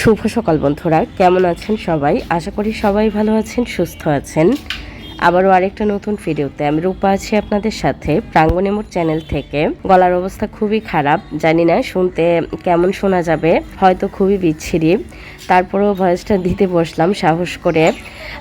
শুভ সকাল বন্ধুরা, কেমন আছেন সবাই? আশা করি সবাই ভালো আছেন, সুস্থ আছেন। আবারও আরেকটা নতুন ভিডিওতে আমি রূপা আছি আপনাদের সাথে। প্রাঙ্গণেমোর চ্যানেল থেকে। গলার অবস্থা খুবই খারাপ, জানি না, শুনতে কেমন শোনা যাবে, হয়তো খুবই বিচ্ছিরি। তারপরেও ভয়েসটা দিতে বসলাম সাহস করে।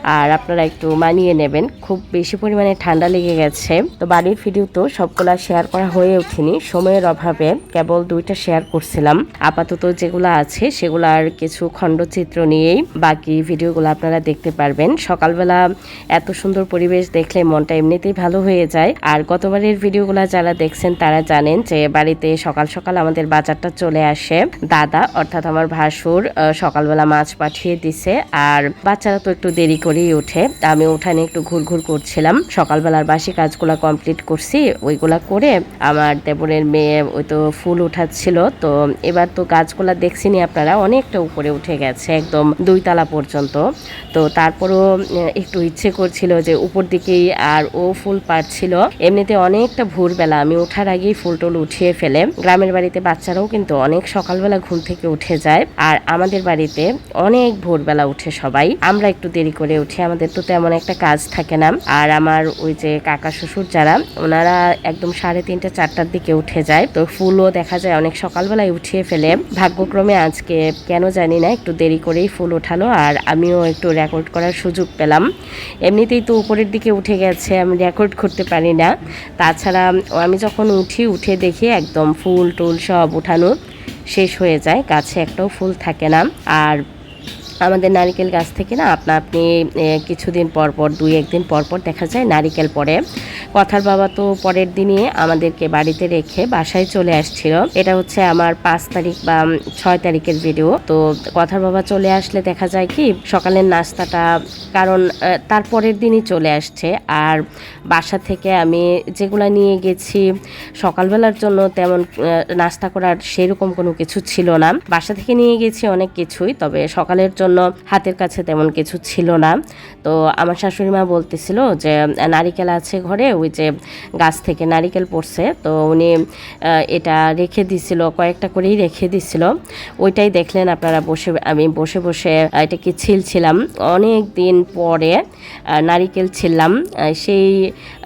আর আপনারা একটু মানিয়ে নেবেন। খুব বেশি পরিমাণে ঠান্ডা লেগে গেছে। তো বাড়ির ভিডিও তো সবগুলা শেয়ার করা হয়ে ওঠেনি। সময়ের অভাবে কেবল দুইটা শেয়ার করছিলাম। আপাতত যেগুলো আছে সেগুলার কিছু খণ্ডচিত্র নিয়েই বাকি ভিডিওগুলো আপনারা দেখতে পারবেন। সকালবেলা এত সুন্দর পরিবেশ দেখলে মনটা এমনিতেই ভালো হয়ে যায়। আর গতবারের ভিডিওগুলো যারা দেখছেন তারা জানেন যে বাড়িতে সকাল সকাল আমাদের বাজারটা চলে আসে। দাদা অর্থাৎ আমার ভাসুর আহ, সকালবেলা মাছ পাঠিয়ে দিছে। আর বাচ্চারা তো একটু দেরি করেই ওঠে। আমি উঠানে একটু ঘুরঘুর করছিলাম। সকালবেলার বাসি কাজগুলো কমপ্লিট করছি। ওইগুলা করে আমার দেবরের মেয়ে ওই তো ফুল উঠাচ্ছিল। তো এবার তো গাছগুলা দেখছিনি আপনারা, অনেকটা উপরে উঠে গেছে, একদম দুই তালা পর্যন্ত। তো তারপরও একটু ইচ্ছে করছিল যে উপর দিকেই আর ও ফুল পাড়ছিল। এমনিতে অনেকটা ভোরবেলা, আমি ওঠার আগেই ফুল টুল উঠিয়ে ফেলে। গ্রামের বাড়িতে বাচ্চারাও কিন্তু অনেক সকালবেলা ঘুম থেকে উঠে যায়। আর আমাদের বাড়িতে অনেক ভোরবেলা উঠে সবাই। আমরা একটু দেরি করে উঠি, আমাদের তো তেমন একটা কাজ থাকে না। আর আমার ওই যে কাকা শ্বশুর যারা, ওনারা একদম সাড়ে তিনটা, চারটার দিকে উঠে যায়। তো ফুলও দেখা যায় অনেক সকালবেলায় উঠিয়ে ফেলে। ভাগ্যক্রমে আজকে কেন জানি না, একটু দেরি করেই ফুল ওঠালো আর আমিও একটু রেকর্ড করার সুযোগ পেলাম। এমনিতেই তো উপরের দিকে উঠে গেছে, আমি রেকর্ড করতে পারি না। তাছাড়া আমি যখন উঠি, উঠে দেখি একদম ফুল টুল সব উঠানো শেষ হয়ে যায় গাছে একটাও ফুল থাকে না। আর আমাদের নারিকেল গাছ থেকে না আপনা আপনি কিছুদিন পর পর, দুই একদিন পর পর দেখা যায় নারিকেল পড়ে। কথার বাবা তো পরের দিনই আমাদেরকে বাড়িতে রেখে বাসায় চলে আসছিল। এটা হচ্ছে আমার পাঁচ তারিখ বা ছয় তারিখের ভিডিও তো কথার বাবা চলে আসলে দেখা যায় কি, সকালের নাস্তাটা, কারণ তার পরের দিনই চলে আসছে। আর বাসা থেকে আমি যেগুলা নিয়ে গেছি, সকালবেলার জন্য তেমন নাস্তা করার সেরকম কোনো কিছু ছিল না। বাসা থেকে নিয়ে গেছি অনেক কিছুই, তবে সকালের জন্য হাতের কাছে তেমন কিছু ছিল না। তো আমার শাশুড়ি মা বলতেছিল যে নারিকেল আছে ঘরে ওই যে গাছ থেকে নারিকেল পড়ছে। তো উনি এটা রেখে দিছিল কয়েকটা করেই রেখে দিছিল। ওইটাই দেখলেন আপনারা বসে আমি বসে বসে আহ, এটাকে ছিলছিলাম। অনেক দিন পরে নারিকেল ছিললাম। সেই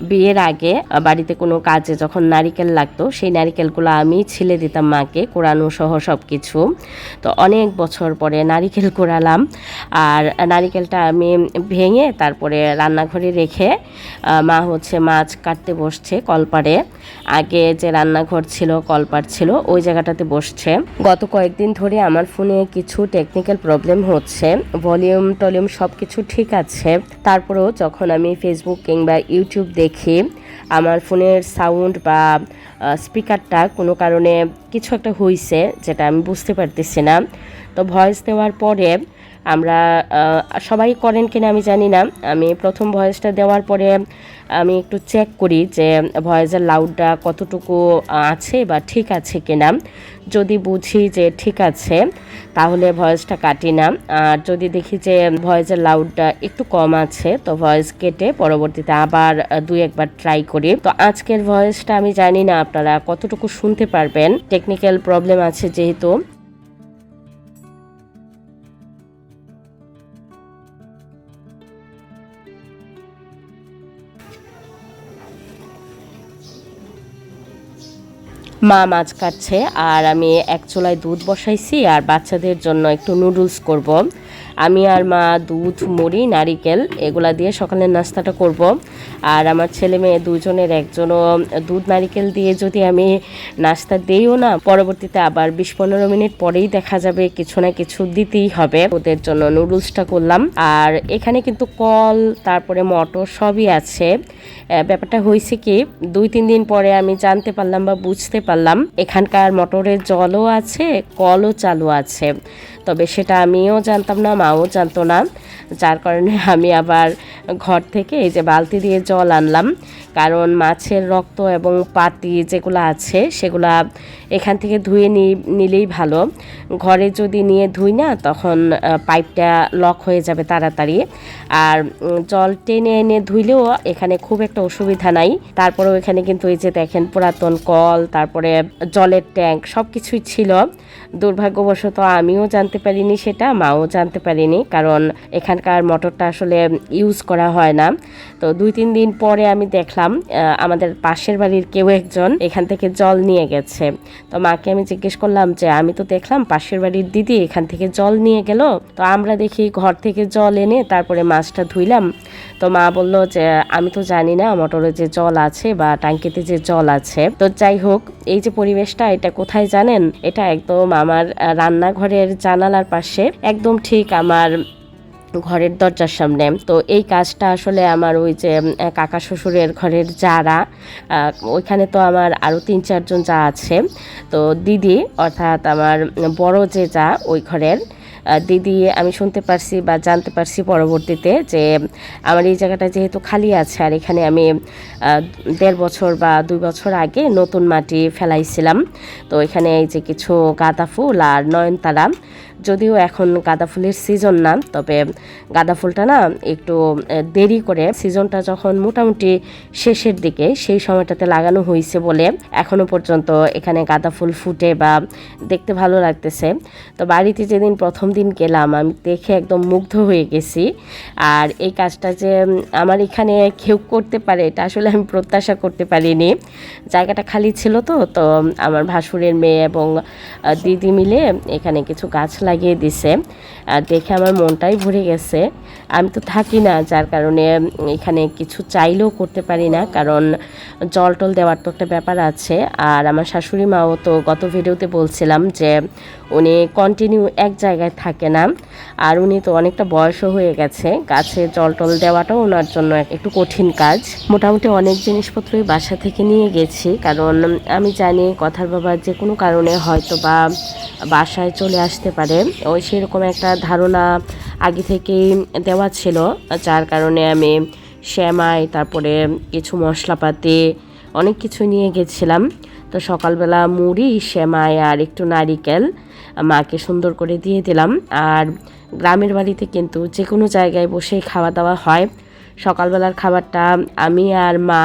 বিয়ের আগে বাড়িতে কোনো কাজে যখন নারিকেল লাগতো সেই নারিকেলগুলো আমি ছিলে দিতাম মাকে কোরানো সহ সব কিছু তো অনেক বছর পরে নারিকেল কোরালাম। আর নারিকেলটা আমি ভেঙে তারপরে রান্নাঘরে রেখে মা হচ্ছে মাছ কাটতে বসছে কলপারে আগে যে রান্নাঘর ছিল কলপার ছিল, ওই জায়গাটাতে বসছে। গত কয়েকদিন ধরে আমার ফোনে কিছু টেকনিক্যাল প্রবলেম হচ্ছে। ভলিউম টলিউম সব কিছু ঠিক আছে। তারপরেও যখন আমি ফেসবুক কিংবা ইউটিউব দেখি, আমার ফোনের সাউন্ড বা স্পিকারটা কোনো কারণে কিছু একটা হইছে যেটা আমি বুঝতে পারতেছি না। তো ভয়েস দেওয়ার পরে আমরা সবাই করেন কিনা আমি জানি না। আমি প্রথম ভয়েসটা দেওয়ার পরে আমি একটু চেক করি যে ভয়েসের লাউডটা কতটুকু আছে বা ঠিক আছে কিনা। যদি বুঝি যে ঠিক আছে, তাহলে ভয়েসটা কাটি না। আর যদি দেখি যে ভয়েসের লাউডটা একটু কম আছে, তো ভয়েস কেটে পরবর্তীতে আবার দুই একবার ট্রাই করি। তো আজকের ভয়েসটা আমি জানি না আপনারা কতটুকু শুনতে পারবেন। টেকনিক্যাল প্রবলেম আছে যেহেতু। মা মাছ কাটছে আর আমি এক চোলায় দুধ বসাইছি আর বাচ্চাদের জন্য একটু নুডলস করব। আমি আর মা, দুধ, মুড়ি, নারিকেল এগুলা দিয়ে সকালের নাস্তাটা করব। আর আমার ছেলে মেয়ে দুজনের একজনও দুধ, নারিকেল দিয়ে যদি আমি নাস্তা দিইও না, পরবর্তীতে আবার বিশ পনেরো মিনিট পরেই দেখা যাবে কিছু না কিছু দিতেই হবে। ওদের জন্য নুডলসটা করলাম। আর এখানে কিন্তু কল, তারপরে মটর সবই আছে। ব্যাপারটা হয়েছে কি, দুই, তিন দিন পরে আমি জানতে পারলাম বা বুঝতে পারলাম, এখানকার মটরের জলও আছে, কলও চালু আছে। তবে সেটা আমিও জানতাম না মাও জানতো না। যার কারণে আমি আবার ঘর থেকে এই যে বালতি দিয়ে জল আনলাম। কারণ মাছের রক্ত এবং পাতি যেগুলো আছে, সেগুলা এখান থেকে ধুয়ে নিলেই ভালো। ঘরে যদি নিয়ে ধুই না, তখন পাইপটা লক হয়ে যাবে তাড়াতাড়ি। আর জল টেনে এনে ধুইলেও এখানে খুব একটা অসুবিধা নাই। তারপরেও এখানে কিন্তু এই যে দেখেন পুরাতন কল, তারপরে জলের ট্যাঙ্ক সব কিছুই ছিল। দুর্ভাগ্যবশত আমিও জানতে পারিনি সেটা, মাও জানতে পারিনি, কারণ এখানকার মোটরটা আসলে ইউজ করা হয় না। তো দুই তিন দিন পরে আমি দেখলাম আমাদের পাশের বাড়ির কেউ একজন এখান থেকে জল নিয়ে গেছে। তো মাকে আমি জিজ্ঞেস করলাম যে, আমি তো দেখলাম পাশের বাড়ির দিদি এখান থেকে জল নিয়ে গেল। তো আমরা দেখি ঘর থেকে জল এনে তারপরে মাছটা ধুইলাম। তো মা বলল যে, আমি তো জানি না মোটরে যে জল আছে বা ট্যাঙ্কিতে যে জল আছে। তো যাই হোক, এই যে পরিবেশটা, এটা কোথায় জানেন? এটা একদম আমার রান্নাঘরের জানালার পাশে। একদম ঠিক আমার ঘরের দরজার সামনে। তো এই কাজটা আসলে আমার ওই যে কাকা শ্বশুরের ঘরের যারা ওইখানে তো আমার আরও তিন চারজন যা আছে। তো দিদি, অর্থাৎ আমার বড় যে যা ওই ঘরের দিদি আমি শুনতে পারছি বা জানতে পারছি পরবর্তীতে যে, আমার এই জায়গাটা যেহেতু খালি আছে আর এখানে আমি দেড় বছর বা দুই বছর আগে নতুন মাটি ফেলাইছিলাম। তো এখানে এই যে কিছু গাঁদা ফুল আর নয়নতারা যদিও এখন গাঁদা ফুলের সিজন না, তবে গাঁদা ফুলটা না একটু দেরি করে সিজনটা যখন মোটামুটি শেষের দিকে সেই সময়টাতে লাগানো হয়েছে বলে এখনও পর্যন্ত এখানে গাঁদা ফুল ফুটে বা দেখতে ভালো লাগতেছে। তো বাড়িতে যেদিন প্রথম দিন গেলাম, আমি দেখে একদম মুগ্ধ হয়ে গেছি। আর এই কাজটা যে আমার এখানে কেউ করতে পারে, এটা আসলে আমি প্রত্যাশা করতে পারিনি। জায়গাটা খালি ছিল তো তো আমার ভাসুরের মেয়ে এবং দিদি মিলে এখানে কিছু গাছ লাগিয়ে দিছে। দেখে আমার মনটাই ভরে গেছে। আমি তো থাকি না, যার কারণে এখানে কিছু চাইলেও করতে পারি না, কারণ জল টল দেওয়ার তো একটা ব্যাপার আছে। আর আমার শাশুড়ি মাও তো গত ভিডিওতে বলছিলাম যে, উনি কন্টিনিউ এক জায়গায় থাকে না, আর উনি তো অনেকটা বয়সও হয়ে গেছে। গাছে জল টল দেওয়াটাও ওনার জন্য একটু কঠিন কাজ। মোটামুটি অনেক জিনিসপত্রই বাসা থেকে নিয়ে গেছি, কারণ আমি জানি কথার বাবার যে কোনো কারণে হয়তো বা বাসায় চলে আসতে পারে। ওই সেরকম একটা ধারণা আগে থেকেই দেওয়া ছিল, যার কারণে আমি শ্যামাই তারপরে কিছু মশলাপাতি, অনেক কিছু নিয়ে গেছিলাম। তো সকালবেলা মুড়ি শ্যামাই আর একটু নারিকেল মাকে সুন্দর করে দিয়ে দিলাম। আর গ্রামের বাড়িতে কিন্তু যে কোনো জায়গায় বসেই খাওয়া দাওয়া হয়। সকালবেলার খাবারটা আমি আর মা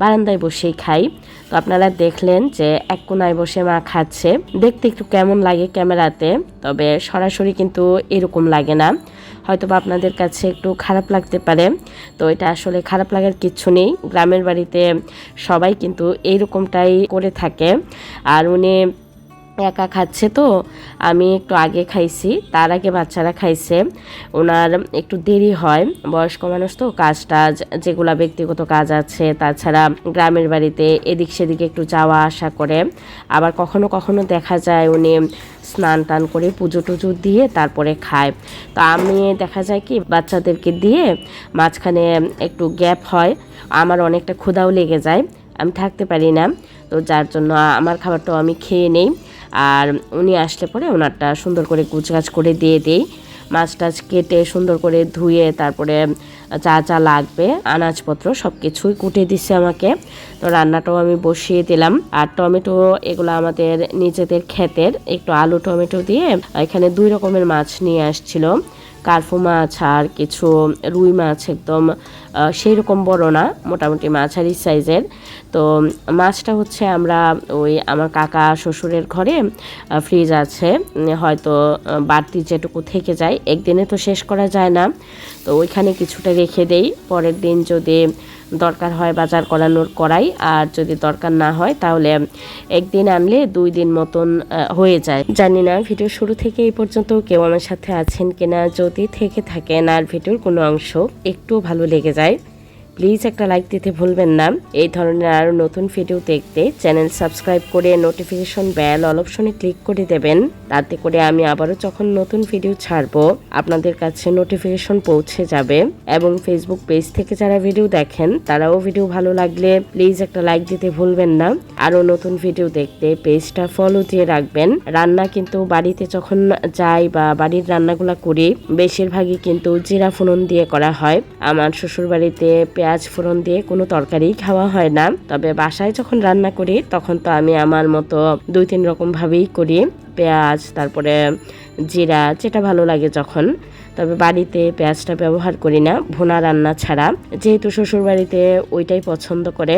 বারান্দায় বসেই খাই। তো আপনারা দেখলেন যে এক কোনায় বসে মা খাচ্ছে। দেখতে একটু কেমন লাগে ক্যামেরাতে, তবে সরাসরি কিন্তু এরকম লাগে না। হয়তো বা আপনাদের কাছে একটু খারাপ লাগতে পারে। তো এটা আসলে খারাপ লাগার কিচ্ছু নেই। গ্রামের বাড়িতে সবাই কিন্তু এইরকমটাই করে থাকে। আর উনি একা খাচ্ছে তো, আমি একটু আগে খাইছি, তার আগে বাচ্চারা খাইছে। ওনার একটু দেরি হয়, বয়স্ক মানুষ তো কাজ টাজ যেগুলা ব্যক্তিগত কাজ আছে, তাছাড়া গ্রামের বাড়িতে এদিক সেদিকে একটু যাওয়া আসা করে। আবার কখনো কখনো দেখা যায় উনি স্নান টান করে পুজো টুজো দিয়ে তারপরে খায়। তো আমি, দেখা যায় কি, বাচ্চাদেরকে দিয়ে মাঝখানে একটু গ্যাপ হয়, আমার অনেকটা ক্ষুধাও লেগে যায়, আমি থাকতে পারি না। তো যার জন্য আমার খাবারটাও আমি খেয়ে নেই। আর উনি আসলে পরে ওনারটা সুন্দর করে কুচকাচ করে দিয়ে দেই। মাছ টাছ কেটে সুন্দর করে ধুয়ে তারপরে চা চা লাগবে, আনাজপত্র সব কিছুই কুটে দিচ্ছে আমাকে। তো রান্নাটাও আমি বসিয়ে দিলাম। আর টমেটো এগুলো আমাদের নিজেদের ক্ষেতের একটু আলু টমেটো দিয়ে এখানে দুই রকমের মাছ নিয়ে আসছিল। কার্ফু মাছ আর কিছু রুই মাছ একদম সেই রকম বড় না, মোটামুটি মাঝারি সাইজের তো মাছটা হচ্ছে আমরা ওই আমার কাকা শ্বশুরের ঘরে ফ্রিজ আছে। হয়তো বাড়তি যেটুকু থেকে যায়, একদিনে তো শেষ করা যায় না। তো ওইখানে কিছুটা রেখে দেই। পরের দিন যদি দরকার হয় বাজার করানোর করাই আর যদি দরকার না হয় তাহলে একদিন আনলে দুই দিন মতন হয়ে যায়। জানি না ভিডিও শুরু থেকে এই পর্যন্ত কেউ আমার সাথে আছেন কিনা, যদি থেকে থাকেন আর ভিডিওর কোনো অংশ একটু ভালো লেগে যায়। প্লিজ একটা লাইক দিতে ভুলবেন না। এই ধরনের আরও নতুন ভিডিও দেখতে চ্যানেল সাবস্ক্রাইব করে নোটিফিকেশন বেল অল অপশনে ক্লিক করে দেবেন। তাতে করে আমি আবারও যখন নতুন ভিডিও ছাড়বো, আপনাদের কাছে নোটিফিকেশন পৌঁছে যাবে। এবং ফেসবুক পেজ থেকে যারা ভিডিও দেখেন, তারাও ভিডিও ভালো লাগলে প্লিজ একটা লাইক দিতে ভুলবেন না। আরও নতুন ভিডিও দেখতে পেজটা ফলো দিয়ে রাখবেন। রান্না কিন্তু বাড়িতে যখন যাই বা বাড়ির রান্নাগুলো করি, বেশিরভাগই কিন্তু জিরা ফোড়ন দিয়ে করা হয়। আমার শ্বশুর বাড়িতে পেঁয়াজ ফোড়ন দিয়ে কোনো তরকারি খাওয়া হয় না। তবে বাসায় যখন রান্না করি, তখন তো আমি আমার মতো দুই তিন রকমভাবেই করি। পেঁয়াজ, তারপরে জিরা, যেটা ভালো লাগে যখন। তবে বাড়িতে পেঁয়াজটা ব্যবহার করি না, ভুনা রান্না ছাড়া। যেহেতু শ্বশুরবাড়িতে ওইটাই পছন্দ করে।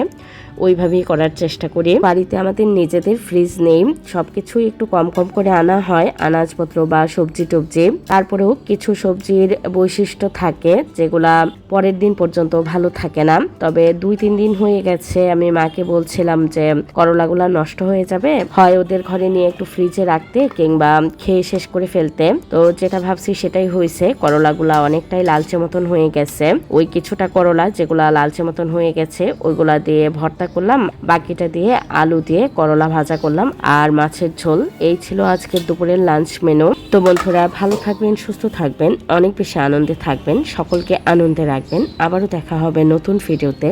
ওইভাবেই করার চেষ্টা করি। বাড়িতে আমাদের নিজেদের ফ্রিজ নেই, সবকিছুই একটু কম কম করে আনা হয়, আনাজপত্র বা সবজি টবজি। তারপরেও কিছু সবজির বৈশিষ্ট্য থাকে, যেগুলা পরের দিন পর্যন্ত ভালো থাকে না। তবে দুই তিন দিন হয়ে গেছে, আমি মাকে বলছিলাম যে, করলাগুলা নষ্ট হয়ে যাবে, হয় ওদের ঘরে নিয়ে একটু ফ্রিজে রাখতে কিংবা খেয়ে শেষ করে ফেলতে। তো যেটা ভাবছি সেটাই হয়েছে, করলাগুলা অনেকটাই লালচে মতন হয়ে গেছে। ওই কিছুটা করলা যেগুলা লালচে মতন হয়ে গেছে, ওইগুলা দিয়ে ভর্তা করলাম, বাকিটা দিয়ে আলু দিয়ে করলা ভাজা করলাম আর মাছের ঝোল। এই ছিল আজকের দুপুরের লাঞ্চ মেনু। তো বন্ধুরা, ভালো থাকবেন, সুস্থ থাকবেন, অনেক বেশি আনন্দে থাকবেন, সকলকে আনন্দে রাখবেন। আবারও দেখা হবে নতুন ভিডিওতে।